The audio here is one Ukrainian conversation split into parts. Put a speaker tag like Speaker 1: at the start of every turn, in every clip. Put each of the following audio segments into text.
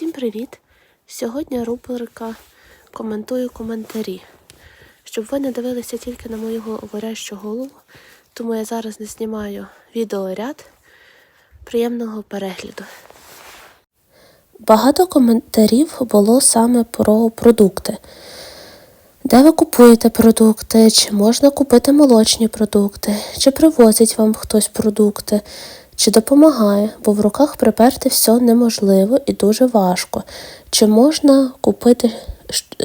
Speaker 1: Всім привіт! Сьогодні рубрика Коментую коментарі. Щоб ви не дивилися тільки на мою говорящу голову, тому я зараз не знімаю відеоряд. Приємного перегляду. Багато коментарів було саме про продукти. Де ви купуєте продукти, чи можна купити молочні продукти, чи привозить вам хтось продукти, чи допомагає, бо в руках приперти все неможливо і дуже важко. Чи можна купити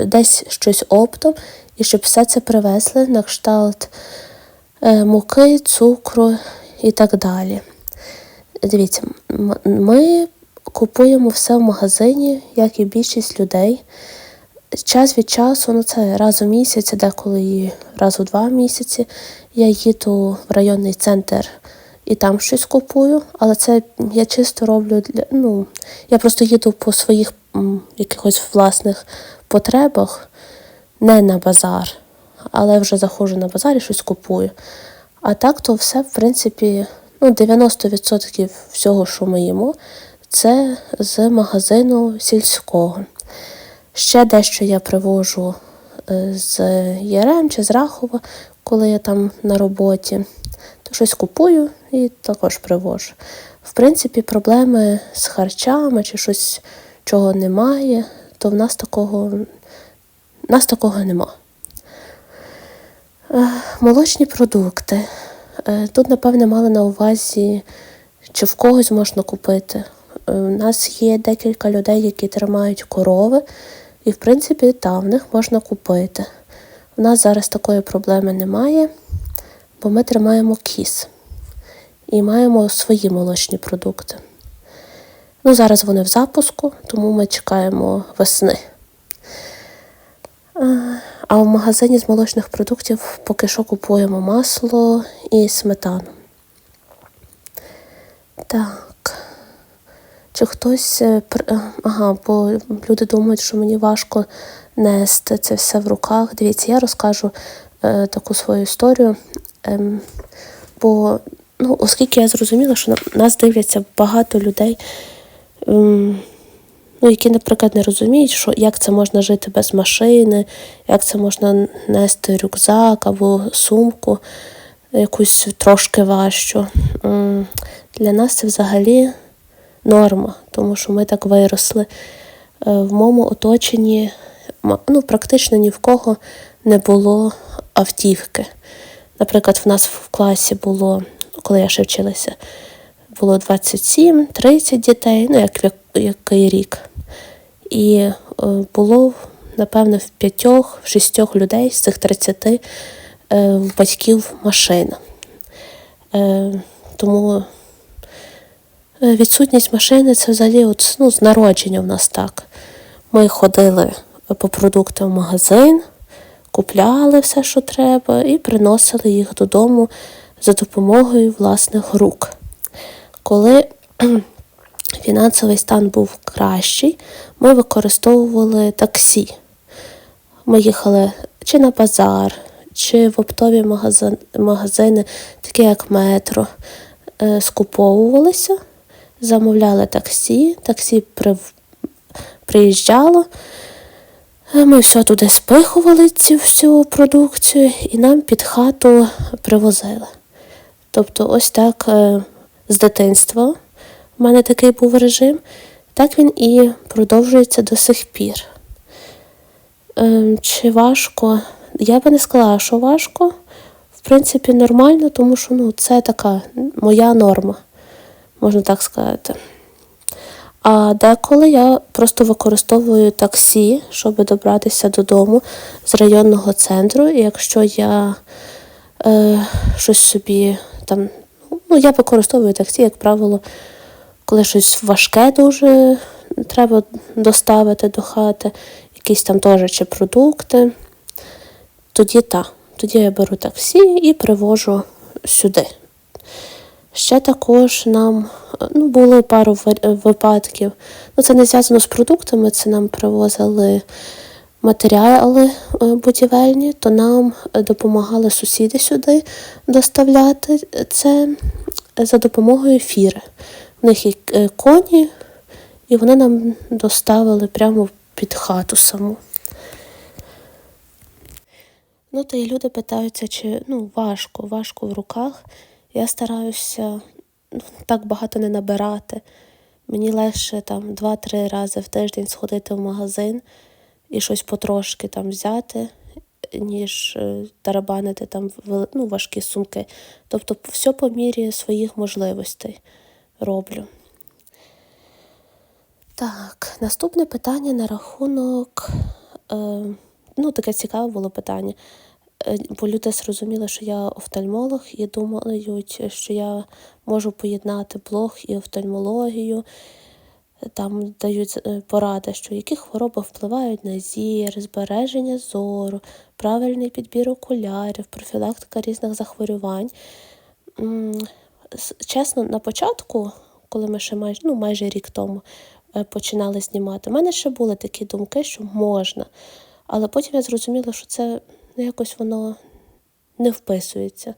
Speaker 1: десь щось оптом і щоб все це привезли на кшталт е, муки, цукру і так далі. Дивіться, ми купуємо все в магазині, як і більшість людей. Час від часу, ну це раз у місяць, деколи раз у два місяці. Я їду в районний центр і там щось купую, але це я чисто роблю для. Ну, я просто їду по своїх м, якихось власних потребах, не на базар, але вже заходжу на базар і щось купую. А так то все, в принципі, ну, 90% всього, що ми їмо, це з магазину сільського. Ще дещо я привожу е, з ЄРМ чи з Рахова, коли я там на роботі. Щось купую і також привожу. В принципі, проблеми з харчами чи щось, чого немає, то в нас такого, нас такого нема. Е, Молочні продукти. Е, Тут, напевне, мали на увазі, чи в когось можна купити. Е, У нас є декілька людей, які тримають корови, і, в принципі, там в них можна купити. У нас зараз такої проблеми немає, бо ми тримаємо кіз і маємо свої молочні продукти. Ну, зараз вони в запуску, тому ми чекаємо весни. А в магазині з молочних продуктів поки що купуємо масло і сметану. Так. Чи хтось. е, е, Ага, бо люди думають, що мені важко нести це все в руках. Дивіться, я розкажу е, таку свою історію. Ем, бо, ну, оскільки я зрозуміла, що на- нас дивляться багато людей, ем, ну, які, наприклад, не розуміють, що як це можна жити без машини, як це можна нести рюкзак або сумку якусь трошки важчу. М, Для нас це взагалі норма, тому що ми так виросли. Е, В моєму оточенні ну, практично ні в кого не було автівки. Наприклад, в нас в класі було, коли я ще вчилася, було 27-30 дітей, ну, як, який рік. І е, було, напевно, в п'ятьох, в шістьох людей з цих 30 е, батьків машина. Е, тому Відсутність машини це взагалі от, ну, з народження в нас так. Ми ходили по продукти в магазин, купляли все, що треба, і приносили їх додому за допомогою власних рук. Коли фінансовий стан був кращий, ми використовували таксі. Ми їхали чи на базар, чи в оптові магазин, магазини, такі як метро, е, скуповувалися, замовляли таксі, таксі при, приїжджало. Ми все туди спихували цю всю продукцію і нам під хату привозили. Тобто, ось так е, з дитинства в мене такий був режим, так він і продовжується до сих пір. Ем, Чи важко? Я би не сказала, що важко. В принципі, нормально, тому що ну, це така моя норма, можна так сказати. А деколи я просто використовую таксі, щоб добратися додому з районного центру. І якщо я е, щось собі там, ну, я використовую таксі, як правило, коли щось важке дуже треба доставити до хати, якісь там теж чи продукти, тоді так. Тоді я беру таксі і привожу сюди. Ще також нам е, ну, були пару випадків. Ну, це не зв'язано з продуктами, це нам привозили матеріали е, будівельні, то нам е, допомагали сусіди сюди доставляти це за допомогою фіри. В них є е, коні, І вони нам доставили прямо під хату саму. Ну, та й люди питаються, чи ну, важко, важко в руках. Я стараюся ну, так багато не набирати. Мені легше там два-три рази в тиждень сходити в магазин і щось потрошки там взяти, ніж е, тарабанити там ну, важкі сумки. Тобто, все по мірі своїх можливостей роблю. Так, наступне питання на рахунок. Е, ну, таке цікаве було питання. Е, Бо люди зрозуміли, що я офтальмолог, і думають, що я можу поєднати блог і офтальмологію. Там дають е, поради, що які хвороби впливають на зір, збереження зору, правильний підбір окулярів, профілактика різних захворювань. Чесно, на початку, коли ми ще майже, ну, майже рік тому е, починали знімати, у мене ще були такі думки, що можна. Але потім я зрозуміла, що це ну, якось воно не вписується.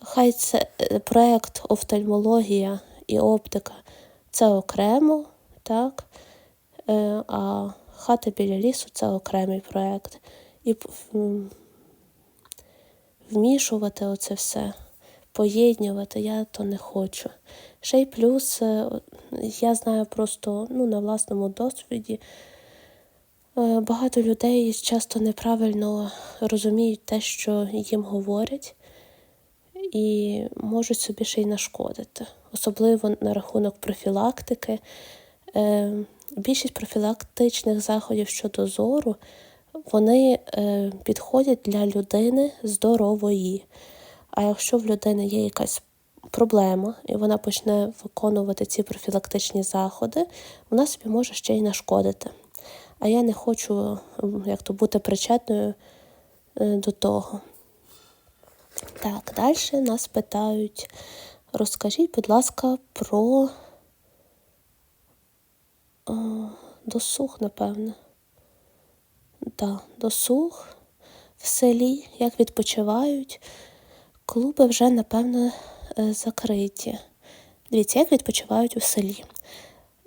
Speaker 1: Хай це е, проект офтальмологія і оптика це окремо, так? Е, А хата біля лісу це окремий проект. І вмішувати оце все, поєднювати я то не хочу. Ще й плюс е, я знаю просто ну, на власному досвіді. Е, Багато людей часто неправильно розуміють те, що їм говорять, і можуть собі ще й нашкодити, особливо на рахунок профілактики. Е, Більшість профілактичних заходів щодо зору вони е, підходять для людини здорової. А якщо в людини є якась проблема, і вона почне виконувати ці профілактичні заходи, вона собі може ще й нашкодити. А я не хочу як то бути причетною е, до того. Так, далі нас питають, розкажіть, будь ласка, про о, досуг, напевне. Так, досуг в селі, як відпочивають. Клуби вже, напевно, е, закриті. Дивіться, як відпочивають у селі.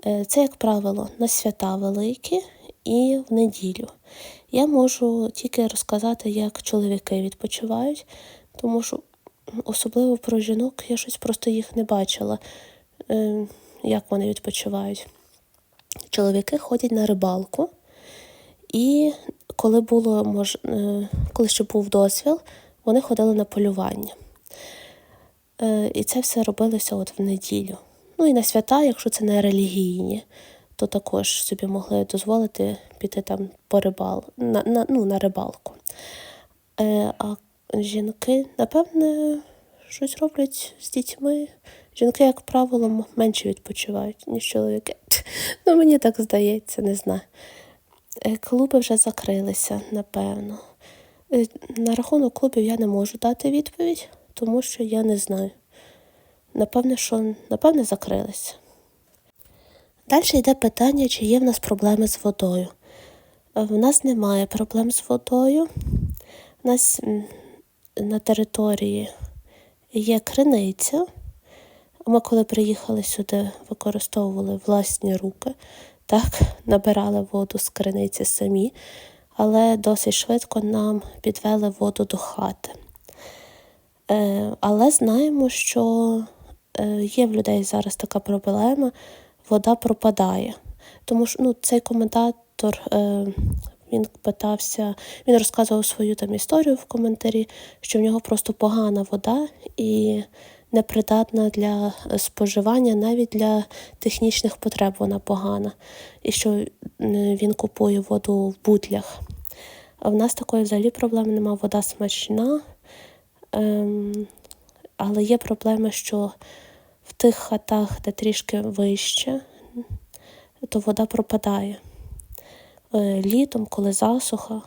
Speaker 1: Е, Це, як правило, на свята великі і в неділю. Я можу тільки розказати, як чоловіки відпочивають, тому що особливо про жінок я щось просто їх не бачила, е, як вони відпочивають. Чоловіки ходять на рибалку, і коли було е, коли ще був дозвіл, вони ходили на полювання. Е, І це все робилося от в неділю. Ну і на свята, якщо це не релігійні, то також собі могли дозволити піти там по рибал... на, на, ну, на рибалку. Е, А жінки, напевне, щось роблять з дітьми. Жінки, як правило, менше відпочивають, ніж чоловіки. Ну, мені так здається, не знаю. Е, Клуби вже закрилися, напевно. Е, На рахунок клубів я не можу дати відповідь, тому що я не знаю. Напевне, що напевне закрилися. Далі йде питання, чи є в нас проблеми з водою. Е, В нас немає проблем з водою. У нас на території є криниця. Ми, коли приїхали сюди, використовували власні руки, так, набирали воду з криниці самі, але досить швидко нам підвели воду до хати. Е, але знаємо, що е, є в людей зараз така проблема, вода пропадає. Тому що ну, цей коментатор е, він питався, він розказував свою там історію в коментарі, що в нього просто погана вода і непридатна для споживання, навіть для технічних потреб вона погана. І що е, він купує воду в бутлях. А в нас такої взагалі проблеми немає. Вода смачна. Ем, але є проблема, що в тих хатах, де трішки вище, то вода пропадає. Е, Літом, коли засуха, е,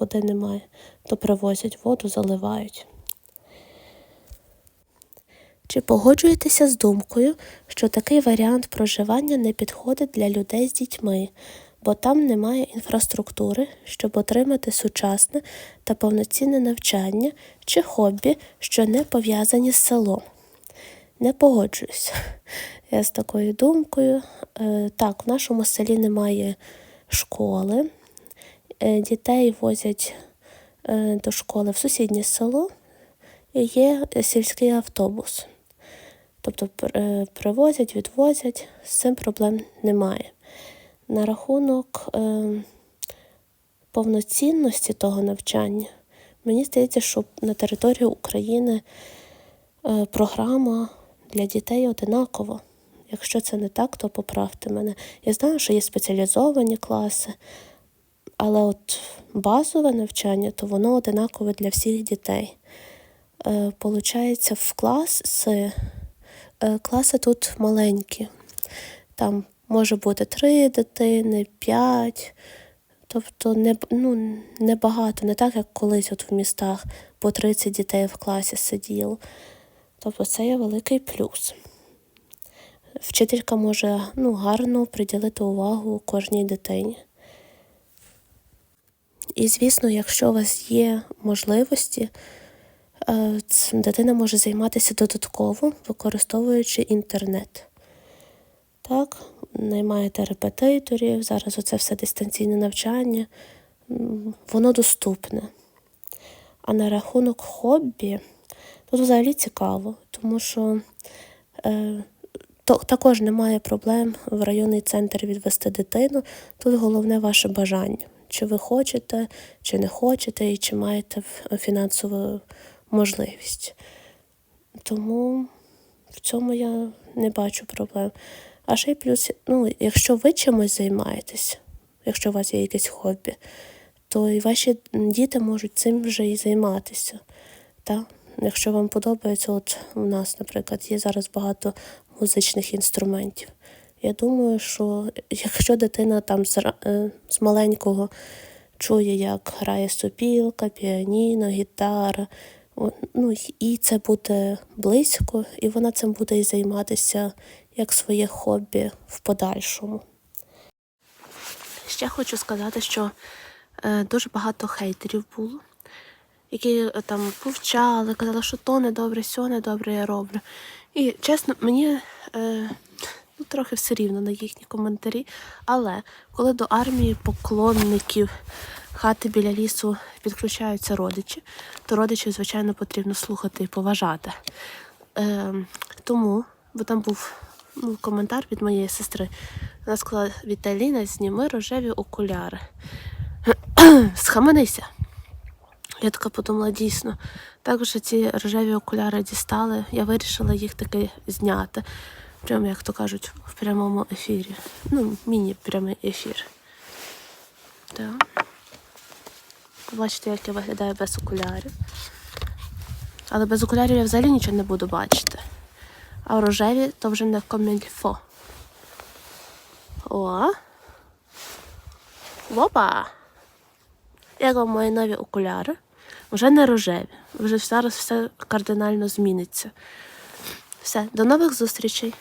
Speaker 1: води немає, то привозять воду, заливають. Чи погоджуєтеся з думкою, що такий варіант проживання не підходить для людей з дітьми, бо там немає інфраструктури, щоб отримати сучасне та повноцінне навчання чи хобі, що не пов'язані з селом? Не погоджуюсь я з такою думкою. Е, Так, в нашому селі немає школи. Е, Дітей возять е, до школи в сусіднє село і є сільський автобус. Тобто привозять, відвозять, з цим проблем немає. На рахунок повноцінності того навчання, мені здається, що на території України програма для дітей одинакова. Якщо це не так, то поправте мене. Я знаю, що є спеціалізовані класи, але от базове навчання, то воно одинакове для всіх дітей. Е, Получається, в клас, е, класи тут маленькі. Там може бути три дитини, п'ять. Тобто не, ну, небагато, не так, як колись от в містах по 30 дітей в класі сиділо. Тобто це є великий плюс. Вчителька може ну, гарно приділити увагу кожній дитині. І, звісно, якщо у вас є можливості, е, дитина може займатися додатково, використовуючи інтернет. Так, наймаєте репетиторів, зараз оце все дистанційне навчання, воно доступне. А на рахунок хобі, тут взагалі цікаво, тому що е, то, також немає проблем в районний центр відвести дитину. Тут головне ваше бажання. Чи ви хочете, чи не хочете, і чи маєте фінансову можливість. Тому в цьому я не бачу проблем. А ще й плюс, ну, якщо ви чимось займаєтесь, якщо у вас є якесь хобі, то і ваші діти можуть цим вже і займатися. Та? Якщо вам подобається, от у нас, наприклад, є зараз багато музичних інструментів. Я думаю, що якщо дитина там з, е, з маленького чує, як грає сопілка, піаніно, гітара, ну, і це буде близько, і вона цим буде і займатися як своє хобі в подальшому. Ще хочу сказати, що е, дуже багато хейтерів було, які е, там повчали, казали, що то недобре, сьо недобре я роблю. І чесно, мені е, ну, трохи все рівно на їхні коментарі. Але коли до армії поклонників хати біля лісу підключаються родичі, то родичів, звичайно, потрібно слухати і поважати. Е, тому, бо там був ну, коментар від моєї сестри. Вона сказала: Віталіна, зніми рожеві окуляри. Схаменися. Я така подумала, дійсно. Також ці рожеві окуляри дістали. Я вирішила їх таки зняти. Прямо, як то кажуть, в прямому ефірі. Ну, міні-прямий ефір. Так. Бачите, як я виглядаю без окулярів. Але без окулярів я взагалі нічого не буду бачити. А рожеві то вже не комільфо. О. Опа! Як вам мої нові окуляри? Вже не рожеві. Вже зараз все кардинально зміниться. Все, до нових зустрічей!